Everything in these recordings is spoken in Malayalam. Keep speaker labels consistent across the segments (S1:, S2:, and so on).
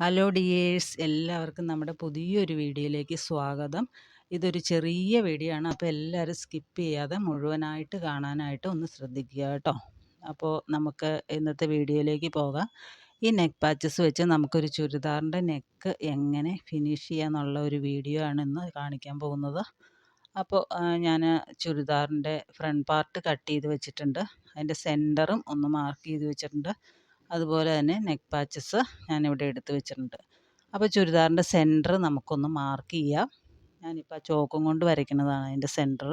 S1: ഹലോ ഡിയേഴ്സ് എല്ലാവർക്കും നമ്മുടെ പുതിയൊരു വീഡിയോയിലേക്ക് സ്വാഗതം. ഇതൊരു ചെറിയ വീഡിയോ ആണ്. അപ്പോൾ എല്ലാവരും സ്കിപ്പ് ചെയ്യാതെ മുഴുവനായിട്ട് കാണാനായിട്ട് ഒന്ന് ശ്രദ്ധിക്കുക കേട്ടോ. അപ്പോൾ നമുക്ക് ഇന്നത്തെ വീഡിയോയിലേക്ക് പോകാം. ഈ നെക്ക് പാച്ചസ് വെച്ച് നമുക്കൊരു ചുരിദാറിന്റെ നെക്ക് എങ്ങനെ ഫിനിഷ് ചെയ്യാന്നുള്ള ഒരു വീഡിയോ ആണ് ഇന്ന് കാണിക്കാൻ പോകുന്നത്. അപ്പോൾ ഞാൻ ചുരിദാറിന്റെ ഫ്രണ്ട് പാർട്ട് കട്ട് ചെയ്ത് വെച്ചിട്ടുണ്ട്. അതിന്റെ സെന്ററും ഒന്ന് മാർക്ക് ചെയ്ത് വെച്ചിട്ടുണ്ട്. അതുപോലെ തന്നെ നെക്ക് പാച്ചസ് ഞാനിവിടെ എടുത്ത് വെച്ചിട്ടുണ്ട്. അപ്പോൾ ചുരിദാറിന്റെ സെന്റർ നമുക്കൊന്ന് മാർക്ക് ചെയ്യാം. ഞാനിപ്പോൾ ചോക്കും കൊണ്ട് വരയ്ക്കുന്നതാണ് അതിന്റെ സെന്റർ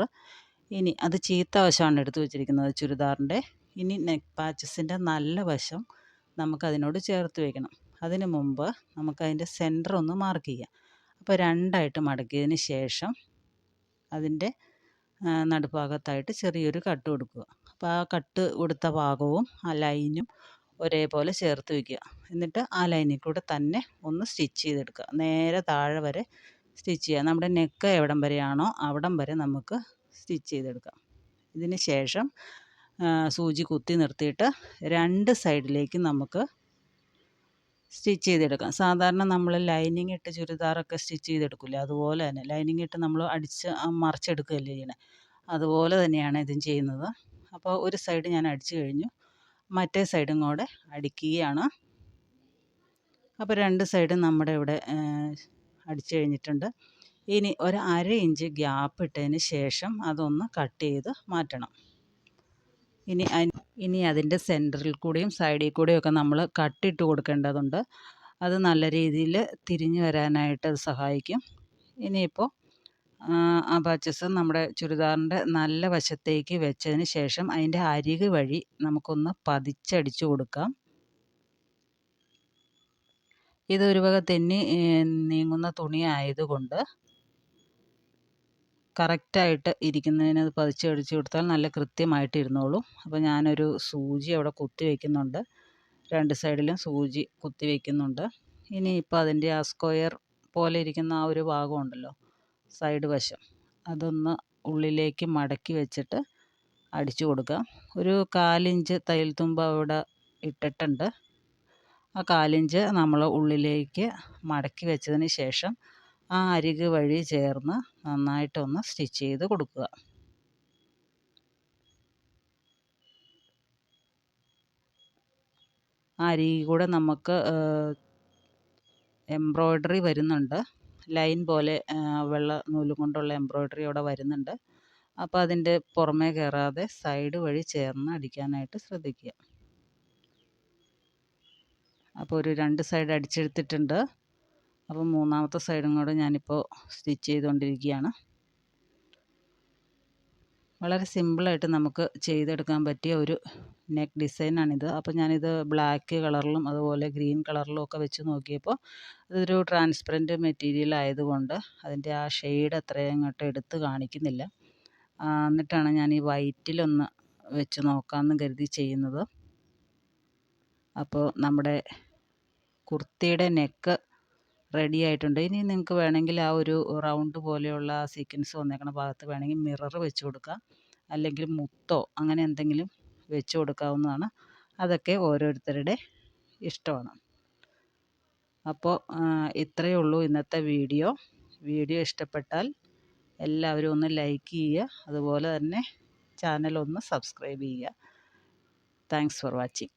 S1: ഇനി അത് ചീത്ത വശമാണ് എടുത്ത് വെച്ചിരിക്കുന്നത് ചുരിദാറിന്റെ. ഇനി നെക്ക് പാച്ചസിന്റെ നല്ല വശം നമുക്കതിനോട് ചേർത്ത് വയ്ക്കണം അതിന് മുമ്പ് നമുക്കതിന്റെ സെന്റർ ഒന്ന് മാർക്ക് ചെയ്യാം. അപ്പോൾ രണ്ടായിട്ട് മടക്കിയതിന് ശേഷം അതിന്റെ നടുഭാഗത്തായിട്ട് ചെറിയൊരു കട്ട് കൊടുക്കുക. അപ്പോൾ ആ കട്ട് കൊടുത്ത ഭാഗവും ആ ലൈനും ഒരേപോലെ ചേർത്ത് വയ്ക്കുക എന്നിട്ട് ആ ലൈനിൽ കൂടെ തന്നെ ഒന്ന് സ്റ്റിച്ച് ചെയ്തെടുക്കുക. നേരെ താഴെ വരെ സ്റ്റിച്ച് ചെയ്യുക. നമ്മുടെ നെക്ക് എവിടം വരെയാണോ അവിടം വരെ നമുക്ക് സ്റ്റിച്ച് ചെയ്തെടുക്കാം. ഇതിന് ശേഷം സൂചി കുത്തി നിർത്തിയിട്ട് രണ്ട് സൈഡിലേക്ക് നമുക്ക് സ്റ്റിച്ച് ചെയ്തെടുക്കാം. സാധാരണ നമ്മൾ ലൈനിങ് ഇട്ട് ചുരിദാറൊക്കെ സ്റ്റിച്ച് ചെയ്തെടുക്കില്ലേ അതുപോലെ തന്നെ. ലൈനിങ് ഇട്ട് നമ്മൾ അടിച്ച് മറിച്ചെടുക്കുകയല്ലേ ചെയ്യണേ? അതുപോലെ തന്നെയാണ് ഇതും ചെയ്യുന്നത്. അപ്പോൾ ഒരു സൈഡ് ഞാൻ അടിച്ചു കഴിഞ്ഞു. മറ്റേ സൈഡും കൂടെ അടിക്കുകയാണ്. അപ്പോൾ രണ്ട് സൈഡും നമ്മുടെ ഇവിടെ അടിച്ചു കഴിഞ്ഞിട്ടുണ്ട്. ഇനി ഒരു അര ഇഞ്ച് ഗ്യാപ്പ് ഇട്ടതിന് ശേഷം അതൊന്ന് കട്ട് ചെയ്ത് മാറ്റണം. ഇനി ഇനി അതിന്റെ സെന്ററിൽ കൂടിയും സൈഡിൽ കൂടെയും ഒക്കെ നമ്മൾ കട്ടിട്ട് കൊടുക്കേണ്ടതുണ്ട്. അത് നല്ല രീതിയിൽ തിരിഞ്ഞു വരാനായിട്ട് അത് സഹായിക്കും. ഇനിയിപ്പോൾ ആ പച്ചസ് നമ്മുടെ ചുരിദാറിന്റെ നല്ല വശത്തേക്ക് വെച്ചതിന് ശേഷം അതിന്റെ അരിക് വഴി നമുക്കൊന്ന് പതിച്ചടിച്ചു കൊടുക്കാം. ഒരു വക തെന്നി നീങ്ങുന്ന തുണി ആയതുകൊണ്ട് കറക്റ്റായിട്ട് ഇരിക്കുന്നതിന് അത് പതിച്ചടിച്ച് കൊടുത്താൽ നല്ല കൃത്യമായിട്ട് ഇരുന്നോളും. അപ്പോൾ ഞാനൊരു സൂചി അവിടെ കുത്തി വയ്ക്കുന്നുണ്ട് രണ്ട് സൈഡിലും സൂചി കുത്തി വയ്ക്കുന്നുണ്ട് ഇനിയിപ്പോൾ അതിന്റെ ആ സ്ക്വയർ പോലെ ഇരിക്കുന്ന ആ ഒരു ഭാഗം ഉണ്ടല്ലോ. സൈഡ് വശം. അതൊന്ന് ഉള്ളിലേക്ക് മടക്കി വെച്ചിട്ട് അടിച്ചു കൊടുക്കുക. ഒരു കാലിഞ്ച് തയ്യൽ തുമ്പ് അവിടെ ഇട്ടിട്ടുണ്ട്. ആ കാലിഞ്ച് നമ്മൾ ഉള്ളിലേക്ക് മടക്കി വെച്ചതിന് ശേഷം ആ അരിക് വഴി ചേർന്ന് നന്നായിട്ടൊന്ന് സ്റ്റിച്ച് ചെയ്ത് കൊടുക്കുക. ആ അരികിൽ കൂടെ നമുക്ക് എംബ്രോയ്ഡറി വരുന്നുണ്ട്. ലൈൻ പോലെ വെള്ള നൂലും കൊണ്ടുള്ള എംബ്രോയ്ഡറി അവിടെ വരുന്നുണ്ട്. അപ്പോൾ അതിന്റെ പുറമേ കയറാതെ സൈഡ് വഴി ചേർന്ന് അടിക്കാനായിട്ട് ശ്രദ്ധിക്കുക. അപ്പോൾ ഒരു രണ്ട് സൈഡ് അടിച്ചെടുത്തിട്ടുണ്ട്. അപ്പോൾ മൂന്നാമത്തെ സൈഡും കൂടെ ഞാനിപ്പോൾ സ്റ്റിച്ച് ചെയ്തുകൊണ്ടിരിക്കുകയാണ് വളരെ സിമ്പിളായിട്ട് നമുക്ക് ചെയ്തെടുക്കാൻ പറ്റിയ ഒരു നെക്ക് ഡിസൈനാണിത്. അപ്പോൾ ഞാനിത് ബ്ലാക്ക് കളറിലും അതുപോലെ ഗ്രീൻ കളറിലും ഒക്കെ വെച്ച് നോക്കിയപ്പോൾ അതൊരു ട്രാൻസ്പെറന്റ് മെറ്റീരിയൽ ആയതുകൊണ്ട് അതിന്റെ ആ ഷെയ്ഡ് അത്രയും അങ്ങോട്ട് എടുത്ത് കാണിക്കുന്നില്ല. എന്നിട്ടാണ് ഞാൻ ഈ വൈറ്റിലൊന്ന് വെച്ച് നോക്കാമെന്ന് കരുതി ചെയ്യുന്നത്. അപ്പോൾ നമ്മുടെ കുർത്തിയുടെ നെക്ക് റെഡി ആയിട്ടുണ്ട്. ഇനി നിങ്ങൾക്ക് വേണമെങ്കിൽ ആ ഒരു റൗണ്ട് പോലെയുള്ള സീക്വൻസ് വന്നേക്കണ ഭാഗത്ത് വേണമെങ്കിൽ മിറർ വെച്ച് കൊടുക്കാം. അല്ലെങ്കിൽ മുത്തോ അങ്ങനെ എന്തെങ്കിലും വെച്ച് കൊടുക്കാവുന്നതാണ്. അതൊക്കെ ഓരോരുത്തരുടെ ഇഷ്ടമാണ്. അപ്പോൾ ഇത്രയേ ഉള്ളൂ ഇന്നത്തെ വീഡിയോ. വീഡിയോ ഇഷ്ടപ്പെട്ടാൽ എല്ലാവരും ഒന്ന് ലൈക്ക് ചെയ്യുക. അതുപോലെ തന്നെ ചാനൽ ഒന്ന് സബ്സ്ക്രൈബ് ചെയ്യുക. Thanks for watching